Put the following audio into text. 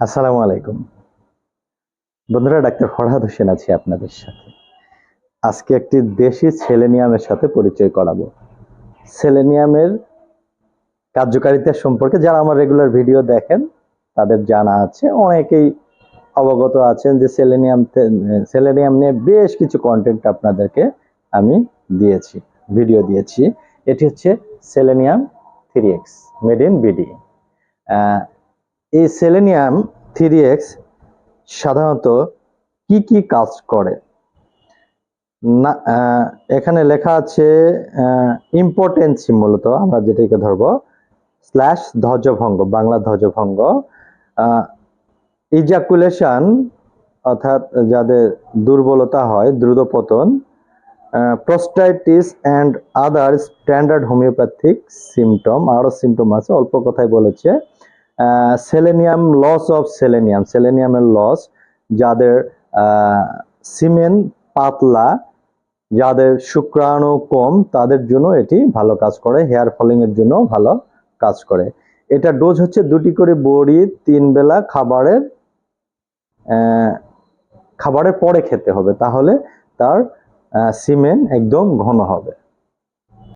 আসসালামু আলাইকুম। বন্ধুরা, ডাক্তার ফরহাদ হোসেন আছি আপনাদের সাথে। আজকে একটি দেশি সেলেনিয়ামের সাথে পরিচয় করাবো। সেলেনিয়ামের কার্যকারিতা সম্পর্কে যারা আমার রেগুলার ভিডিও দেখেন, তাদের জানা আছে। অনেকেই অবগত আছেন যে সেলেনিয়াম সেলেনিয়াম নিয়ে বেশ কিছু কন্টেন্ট আপনাদেরকে আমি দিয়েছি ভিডিও দিয়েছি। এটি হচ্ছে selenium three X made in BD এই সেলেনিয়াম থ্রি এক্স সাধারণত কি কি কাজ করে? না এখানে লেখা আছে ইম্পর্টেন্সি মূলত আমরা যেটাকে ধরবো স্ল্যাশ ধ্বজভঙ্গ, বাংলা ধ্বজভঙ্গ ইজাকুলেশন অর্থাৎ যাদের দুর্বলতা হয় দ্রুত পতন prostatitis and other standard homeopathic symptom আরও সিমটম আছে, অল্প কথায় বলেছে। সেলেনিয়াম লস অফ সেলেনিয়াম সেলেনিয়ামের লস যাদের সিমেন পাতলা, যাদের শুক্রাণু কম, তাদের জন্য এটি ভালো কাজ করে হেয়ার ফলিং এর জন্য ভালো কাজ করে। এটা ডোজ হচ্ছে দুটি করে বড়ি, তিন বেলা খাবারের খাবারের পরে খেতে হবে, তাহলে তার সিমেন একদম ঘন হবে।